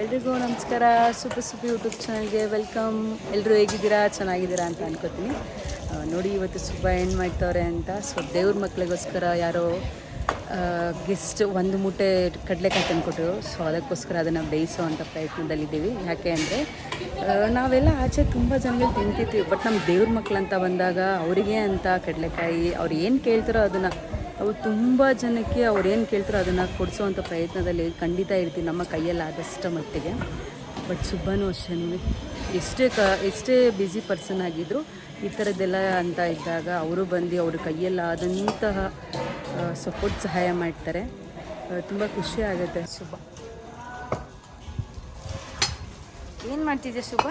ಎಲ್ರಿಗೂ ನಮಸ್ಕಾರ. Super super YouTube ಚಾನಲ್ಗೆ ವೆಲ್ಕಮ್. ಎಲ್ಲರೂ ಹೇಗಿದ್ದೀರಾ? ಚೆನ್ನಾಗಿದ್ದೀರಾ ಅಂತ ಅನ್ಕೋತೀನಿ. ನೋಡಿ, ಇವತ್ತು ಸುಬ್ಬ ಏನು ಮಾಡ್ತವ್ರೆ ಅಂತ. ಸೊ, ದೇವ್ರ ಮಕ್ಕಳಿಗೋಸ್ಕರ ಯಾರೋ ಗೆಸ್ಟ್ ಒಂದು ಮೂಟೆ ಕಡಲೆಕಾಯಿ ತಂದುಕೊಟ್ರು. ಸೊ, ಅದಕ್ಕೋಸ್ಕರ ಅದನ್ನು ಬೇಯಿಸೋ ಅಂಥ ಪ್ರಯತ್ನದಲ್ಲಿದ್ದೀವಿ. ಯಾಕೆ ಅಂದರೆ ನಾವೆಲ್ಲ ಆಚೆ ತುಂಬ ಜನಗಳು ತಿಂತಿರ್ತೀವಿ ಬಟ್ ನಮ್ಮ ದೇವ್ರ ಮಕ್ಕಳಂತ ಬಂದಾಗ ಅವರಿಗೆ ಅಂತ ಕಡಲೆಕಾಯಿ ಅವ್ರು ಏನು ಕೇಳ್ತಾರೋ ಅದನ್ನು ಅವು ತುಂಬ ಜನಕ್ಕೆ ಅವ್ರು ಏನು ಕೇಳ್ತಾರೋ ಅದನ್ನು ಕೊಡಿಸೋವಂಥ ಪ್ರಯತ್ನದಲ್ಲಿ ಖಂಡಿತ ಇರ್ತೀವಿ ನಮ್ಮ ಕೈಯಲ್ಲಿ ಆದಷ್ಟು ಮಟ್ಟಿಗೆ. ಬಟ್ ಸುಬ್ಬನೂ ಅಷ್ಟೇ ಎಷ್ಟೇ ಕ ಎಷ್ಟೇ ಬ್ಯುಸಿ ಪರ್ಸನ್ ಆಗಿದ್ದರೂ ಈ ಥರದ್ದೆಲ್ಲ ಅಂತ ಇದ್ದಾಗ ಅವರು ಬಂದು ಅವ್ರ ಕೈಯಲ್ಲಾದಂತಹ ಸಪೋರ್ಟ್ ಸಹಾಯ ಮಾಡ್ತಾರೆ. ತುಂಬ ಖುಷಿ ಆಗುತ್ತೆ. ಶುಭ. ಏನು ಮಾಡ್ತಿದ್ದೆ ಶುಭ?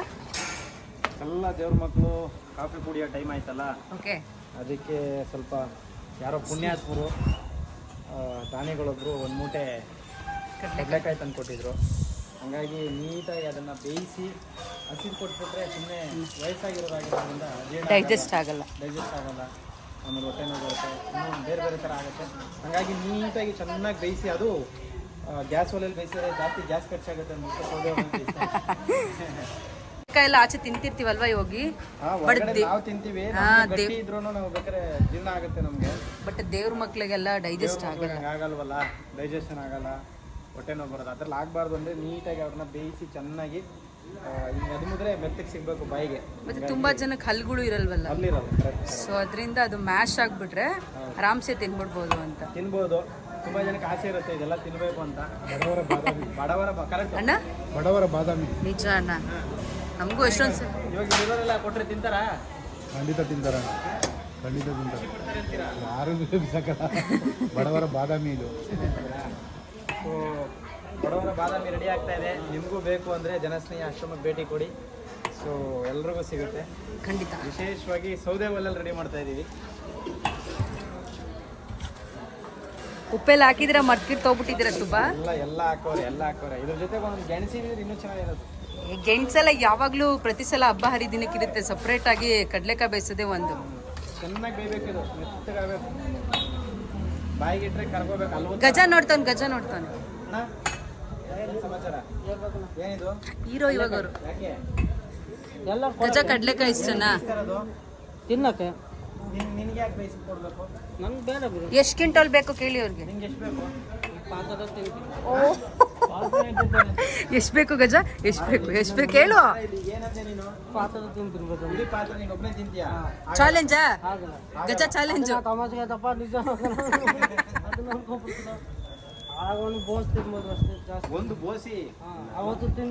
ಎಲ್ಲ ದೇವ್ರ ಮಕ್ಕಳು ಕಾಫಿ ಕುಡಿಯೋ ಟೈಮ್ ಆಯ್ತಲ್ಲ? ಓಕೆ ಅದಕ್ಕೆ ಸ್ವಲ್ಪ ಯಾರೋ ಪುಣ್ಯಾತ್ಮರು ದಾನಿಗಳೊಬ್ಬರು ಒಂದು ಮೂಟೆ ಕಡಲೆಕಾಯಿ ತಂದು ಕೊಟ್ಟಿದ್ರು. ಹಂಗಾಗಿ ನೀಟಾಗಿ ಅದನ್ನು ಬೇಯಿಸಿ ಹಸಿರು ಕೊಟ್ಬಿಟ್ರೆ ಸುಮ್ಮನೆ ವಯಸ್ಸಾಗಿರೋದಾಗಿರೋದ್ರಿಂದ ಡೈಜೆಸ್ಟ್ ಆಗಲ್ಲ ಡೈಜೆಸ್ಟ್ ಆಗಲ್ಲ. ಆಮೇಲೆ ಹೊಟ್ಟೆ ನೋವು ಬರುತ್ತೆ ಇನ್ನೂ ಬೇರೆ ಬೇರೆ ಥರ ಆಗುತ್ತೆ. ಹಾಗಾಗಿ ನೀಟಾಗಿ ಚೆನ್ನಾಗಿ ಬೇಯಿಸಿ ಅದು ಗ್ಯಾಸ್ ಒಲೆಯಲ್ಲಿ ಬೇಯಿಸಿದ್ರೆ ಜಾಸ್ತಿ ಗ್ಯಾಸ್ ಖರ್ಚಾಗುತ್ತೆ ಅಂತ ಸೌದೆ ಒಲೆಯಲ್ಲಿ ಎಲ್ಲ ಆಚೆ ತಿಂತಿರ್ತೀವಲ್ವಾ ಹಾ, ಬಟ್ ಬಟ್ ದೇವ್ರ ಮಕ್ಳಿಗೆಲ್ಲ ಡೈಜೆಸ್ಟ್ ಆಗಲ್ಲ. ಆಗಲ್ವಲ್ಲ ಡೈಜೆಷನ್ ಆಗಲ್ಲ ಹೊಟ್ಟೆ ನೋವು ಬರೋದು ಅದ್ರಲ್ಲಿ ಆಗಬಾರ್ದು ಅಂದ್ರೆ ನೀಟಾಗಿ ಅವ್ರನ್ನ ಬೇಯಿಸಿ ಚೆನ್ನಾಗಿ ಆ, ಹಿಂಗೆ ಅದು ಮುದ್ರೆ ಮೆತ್ತಗೆ ಸಿಗ್ಬೇಕು ಬಾಯಿಗೆ. ಮತ್ತೆ ತುಂಬಾ ಜನಕ್ಕೆ ಹಲ್ಗಳು ಇರಲ್ವಲ್ಲ. ಸೊ ಅದರಿಂದ ಅದು ಮ್ಯಾಶ್ ಆಗ್ಬಿಟ್ರೆ ಆರಾಮ್ಸೆ ತಿನ್ಬಿಡ್ಬೋದು ಅಂತ. ತಿನ್ಬೋದು. ತುಂಬಾ ಜನಕ್ಕೆ ಆಸೆ ಇರುತ್ತೆ ಇದೆಲ್ಲ ತಿನ್ಬೇಕು ಅಂತ. ಬಡವರ ಬಾದಾಮಿ. ಬಡವರ ಕರೆಕ್ಟ್ ಅಣ್ಣ? ಬಡವರ ಬಾದಾಮಿ. ನಿಜ ಅಣ್ಣ. ನಮಗೂ ಎಷ್ಟೊಂದು ಇವಾಗ ಇರೋರೆಲ್ಲ ಕೊಟ್ಟರೆ ತಿಂತಾರಾ? ಖಂಡಿತ ತಿಂತಾರ. ಖಂಡಿತ ತಿಂತಾರೆ. ಯಾರು ಬಿಸಾಕಲ್ಲ ಬಡವರ ಬಾದಾಮಿ ಇದು. ಸೊ ಬಡವರ ಬಾದಾಮಿ ರೆಡಿ ಆಗ್ತಾ ಇದೆ. ನಿಮಗೂ ಬೇಕು ಅಂದರೆ ಜನಸ್ನೇಹಿ ಆಶ್ರಮಕ್ಕೆ ಭೇಟಿ ಕೊಡಿ. ಸೊ ಎಲ್ರಿಗೂ ಸಿಗುತ್ತೆ. ಖಂಡಿತ. ವಿಶೇಷವಾಗಿ ಸೌದೆ ಒಲೆಯಲ್ಲಿ ರೆಡಿ ಮಾಡ್ತಾ ಇದ್ದೀವಿ ಉಪ್ಪೆಲ್ಲ ಹಾಕಿದ್ರೆ ಮರ್ಕಿಟ್ ತೋಗ್ಬಿಟ್ಟಿದ್ರೆ ತುಂಬಾ ಎಲ್ಲ ಎಲ್ಲ ಹಾಕೋರೆ ಎಲ್ಲ ಹಾಕೋರೆ. ಇದ್ರ ಜೊತೆಗೆ ಒಂದು ಗೆಣಸಿದ್ರೆ ಇನ್ನೂ ಚೆನ್ನಾಗಿರುತ್ತೆ. ಗೆಣಸೆಲ್ಲ ಯಾವಾಗಲೂ ಪ್ರತಿ ಸಲ ಹಬ್ಬ ಹರಿದಿನಕ್ಕೆ ಇರುತ್ತೆ. ಸಪ್ರೇಟ್ ಆಗಿ ಕಡಲೆಕಾಯಿ ಬೇಯಿಸೋದೇ ಒಂದು. ಚೆನ್ನಾಗಿ ಬೇಯ್ಬೇಕು ಇದು ಮೆತ್ತಗಾಗಬೇಕು ಬಾಯಿಗೆ ಇಟ್ರೆ ಕರ್ಕೋಬೇಕು. ಅಲ್ವ ಗಜ ನೋಡ್ತಾನೆ ಗಜ ನೋಡ್ತಾನೆ. ಅಣ್ಣ ಏನಿದು? ಹೀರೋ ಇವಾಗ ಅವರು. ಗಜ ಕಡಲೆಕಾಯಿ ಇಷ್ಟನಾ ತಿನ್ನಕ್ಕೆ. ಎಷ್ಟು ಕ್ವಿಂಟಲ್ ಬೇಕು ಕೇಳಿ ಅವ್ರಿಗೆ. ನಿಂಗೆ ಎಷ್ಟು ಬೇಕು ಗಜ ಎಷ್ಟು ಬೇಕು? ಎಷ್ಟು ಬೇಕು? ಹೇಳು. ಚಾಲೆಂಜಾ ಗಜ ಚಾಲೆಂಜ್ ಒಂದು ಬೋಸ್.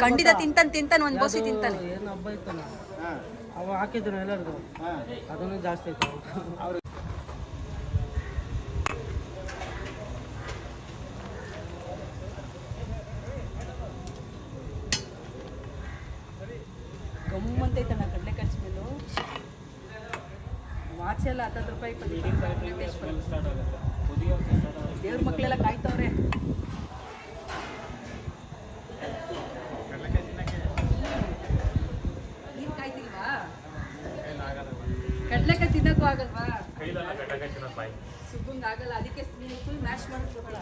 ಖಂಡಿತ ತಿಂತಾನೆ ತಿಂತಾನ ಒಂದು ಬೋಸಿ ತಿಂತಾನೆ. ಏನು ಹಬ್ಬ ಇತ್ತಾನ ಹಾ. ಅವ ಹಾಕಿದ್ರು ಎಲ್ಲರಿಗೂ ಅದನ್ನು ಜಾಸ್ತಿ ಇತ್ತು ವಾಚ್ ಎಲ್ಲ ಹತ್ತತ್ತು ರೂಪಾಯಿ ದೇವ್ರ ಮಕ್ಕಳೆಲ್ಲ ಕಾಯ್ತವ್ರೆ. ನೀನ್ ಕಾಯ್ತಿಲ್ವಾ? ಕಡ್ಲೆಕಾಯಿ ತಿನ್ನಕ್ಕೂ ಆಗಲ್ವಾ? ಸುಬ್ಬಂಗ್ ಆಗಲ್ಲ. ಅದಕ್ಕೆ ನೀನು ಫುಲ್ ಮ್ಯಾಶ್ ಮಾಡ್ಕೊಬೇಡ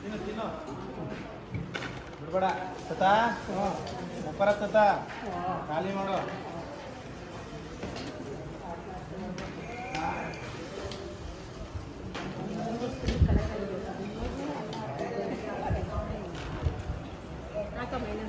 ತಿನ್ನು ತಿನ್ನು ಬಿಡ್ಬೇಡ. ಸತ? ಒಪ್ಪರ ಸತ? ಖಾಲಿ ಮಾಡು. ഇതൊക്കെ മെയിൻ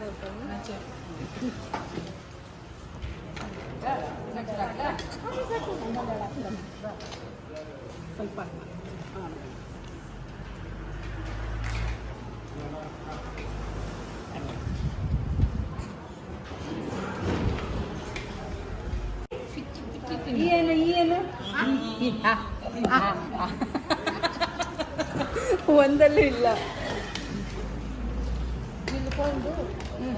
ഒന്നല്ലേ ഇല്ല. ಆ. ಒಂದಲ್ಲೂ ಇಲ್ಲ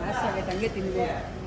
ಜಾಸ್ತಿ ಆಗೈತೆ ಹಂಗೆ ತಿನ್ಬೋದು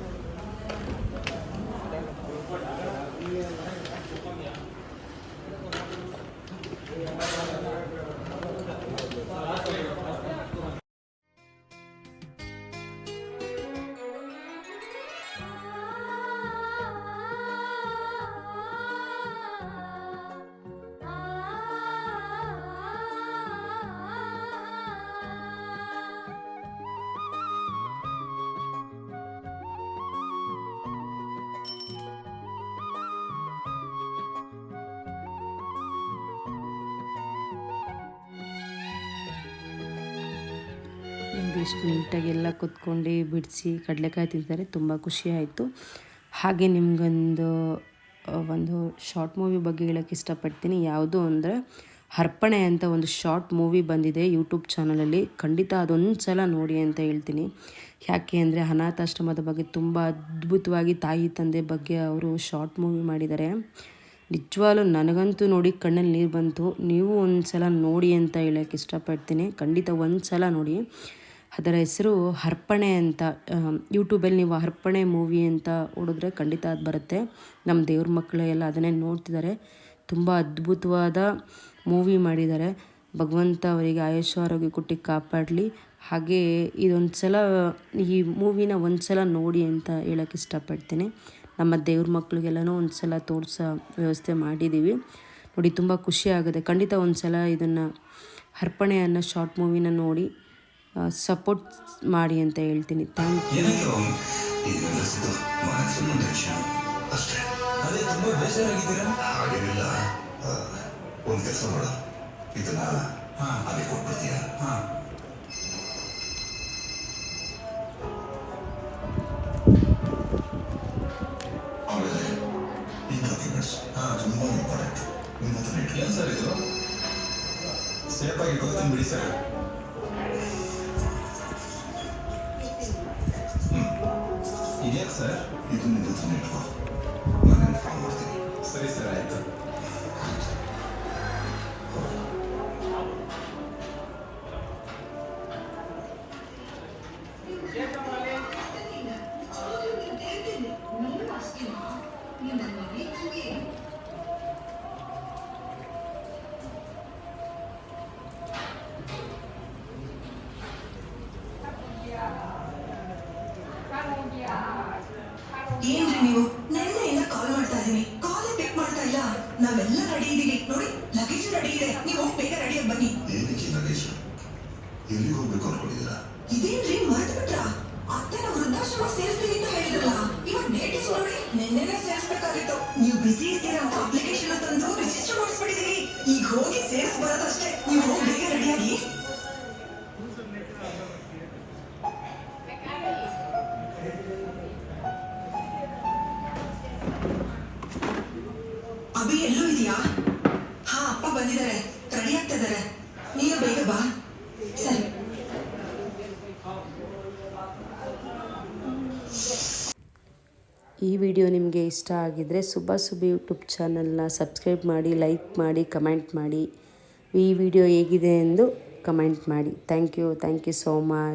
ಎಷ್ಟು ನೀಟಾಗಿ ಎಲ್ಲ ಕುತ್ಕೊಂಡು ಬಿಡಿಸಿ ಕಡಲೆಕಾಯಿ ತಿಂತಾರೆ, ತುಂಬ ಖುಷಿ ಆಯಿತು ಹಾಗೆ ನಿಮಗೊಂದು ಒಂದು ಶಾರ್ಟ್ ಮೂವಿ ಬಗ್ಗೆ ಹೇಳೋಕ್ಕೆ ಇಷ್ಟಪಡ್ತೀನಿ. ಯಾವುದು ಅಂದರೆ ಅರ್ಪಣೆ ಅಂತ ಒಂದು ಶಾರ್ಟ್ ಮೂವಿ ಬಂದಿದೆ ಯೂಟ್ಯೂಬ್ ಚಾನಲಲ್ಲಿ. ಖಂಡಿತ ಅದೊಂದು ಸಲ ನೋಡಿ ಅಂತ ಹೇಳ್ತೀನಿ. ಯಾಕೆ ಅಂದರೆ ಅನಾಥಾಶ್ರಮದ ಬಗ್ಗೆ ತುಂಬ ಅದ್ಭುತವಾಗಿ ತಾಯಿ ತಂದೆ ಬಗ್ಗೆ ಅವರು ಶಾರ್ಟ್ ಮೂವಿ ಮಾಡಿದ್ದಾರೆ. ನಿಜವಾಗ್ಲೂ ನನಗಂತೂ ನೋಡಿ ಕಣ್ಣಲ್ಲಿ ನೀರು ಬಂತು. ನೀವು ಒಂದು ಸಲ ನೋಡಿ ಅಂತ ಹೇಳೋಕ್ಕೆ ಇಷ್ಟಪಡ್ತೀನಿ. ಖಂಡಿತ ಒಂದು ಸಲ ನೋಡಿ. ಅದರ ಹೆಸರು ಅರ್ಪಣೆ ಅಂತ ಯೂಟ್ಯೂಬಲ್ಲಿ ನೀವು ಅರ್ಪಣೆ ಮೂವಿ ಅಂತ ಹೊಡಿದ್ರೆ ಖಂಡಿತ ಅದು ಬರುತ್ತೆ. ನಮ್ಮ ದೇವ್ರ ಮಕ್ಕಳು ಎಲ್ಲ ಅದನ್ನೇ ನೋಡ್ತಿದ್ದಾರೆ ತುಂಬ ಅದ್ಭುತವಾದ ಮೂವಿ ಮಾಡಿದ್ದಾರೆ ಭಗವಂತ ಅವರಿಗೆ ಆಯುಷ್ ಆರೋಗ್ಯ ಕೊಟ್ಟು ಕಾಪಾಡಲಿ. ಹಾಗೆ ಇದೊಂದು ಸಲ ಈ ಮೂವಿನ ಒಂದು ಸಲ ನೋಡಿ ಅಂತ ಹೇಳೋಕ್ಕೆ ಇಷ್ಟಪಡ್ತೀನಿ. ನಮ್ಮ ದೇವ್ರ ಮಕ್ಕಳಿಗೆಲ್ಲನೂ ಒಂದು ಸಲ ತೋರಿಸೋ ವ್ಯವಸ್ಥೆ ಮಾಡಿದ್ದೀವಿ ನೋಡಿ, ತುಂಬ ಖುಷಿ ಆಗುತ್ತೆ. ಖಂಡಿತ ಒಂದು ಸಲ ಇದನ್ನು ಅರ್ಪಣೆ ಅನ್ನೋ ಶಾರ್ಟ್ ಮೂವಿನ ನೋಡಿ ಸಪೋರ್ಟ್ ಮಾಡಿ ಅಂತ ಹೇಳ್ತೀನಿ. ಥ್ಯಾಂಕ್ ಯು ಒಂದ್ ಕೆಲಸ ಮಾಡು ಇದನ್ನ ಅಲ್ಲಿ ಕೊಟ್ಬಿಡ್ತೀಯ? ಆಮೇಲೆ ಈ ಡಾಕ್ಯುಮೆಂಟ್ಸ್ ತುಂಬಾ ಇಂಪಾರ್ಟೆಂಟ್ ನಿಮ್ಮ ಹತ್ರ ಇಟ್ಕೊಳ್ಳಿ. ಸರ್ ಇದು? ಸೇಫ್ ಆಗಿ ಇಟ್ಕೊಳ್ತೀನಿ ಬಿಡಿ ಸರ್. ಎಲ್ಲಿಗೆ ಹೋಗ್ಬೇಕು ಅನ್ಕೊಂಡಿದ್ದೀರಾ ಇದೇನ್ರಿ ಮರ್ತ್ಬಿಟ್ರ? ಅತ್ತೆನ ವೃದ್ಧಾಶ್ರಮ ಸೇರಿಸ್ತೀನಿ ಅಂತ ಹೇಳಿದ್ರಲ್ಲ ಇವಾಗ ಡೇಟ್ ಇಸ್ ನೋಡಿ ನಿನ್ನೆನೆ ಸೇರಿಸ್ಬೇಕಾಗಿತ್ತು. ನೀವು ಬಿಸಿ ಇದ್ದೀರಾ ಅಂತ ಅಪ್ಲಿಕೇಶನ್ ತಂದು ರಿಜಿಸ್ಟರ್ ಮಾಡಿಸ್ಬಿಟ್ಟಿದೀನಿ ಈಗ ಹೋಗಿ ಸೇರಿಸ್ ಬರೋದಷ್ಟೇ ನೀವು ಹೋಗಿ ಬೇಗ ರೆಡಿಯಾಗಿ ಈ ವಿಡಿಯೋ ನಿಮಗೆ ಇಷ್ಟ ಆಗಿದ್ದರೆ ಸುಬ್ಬ ಸುಬ್ಬಿ ಯೂಟ್ಯೂಬ್ ಚಾನಲ್ನ ಸಬ್ಸ್ಕ್ರೈಬ್ ಮಾಡಿ, ಲೈಕ್ ಮಾಡಿ, ಕಮೆಂಟ್ ಮಾಡಿ. ಈ ವಿಡಿಯೋ ಹೇಗಿದೆ ಎಂದು ಕಮೆಂಟ್ ಮಾಡಿ. Thank you thank you so much.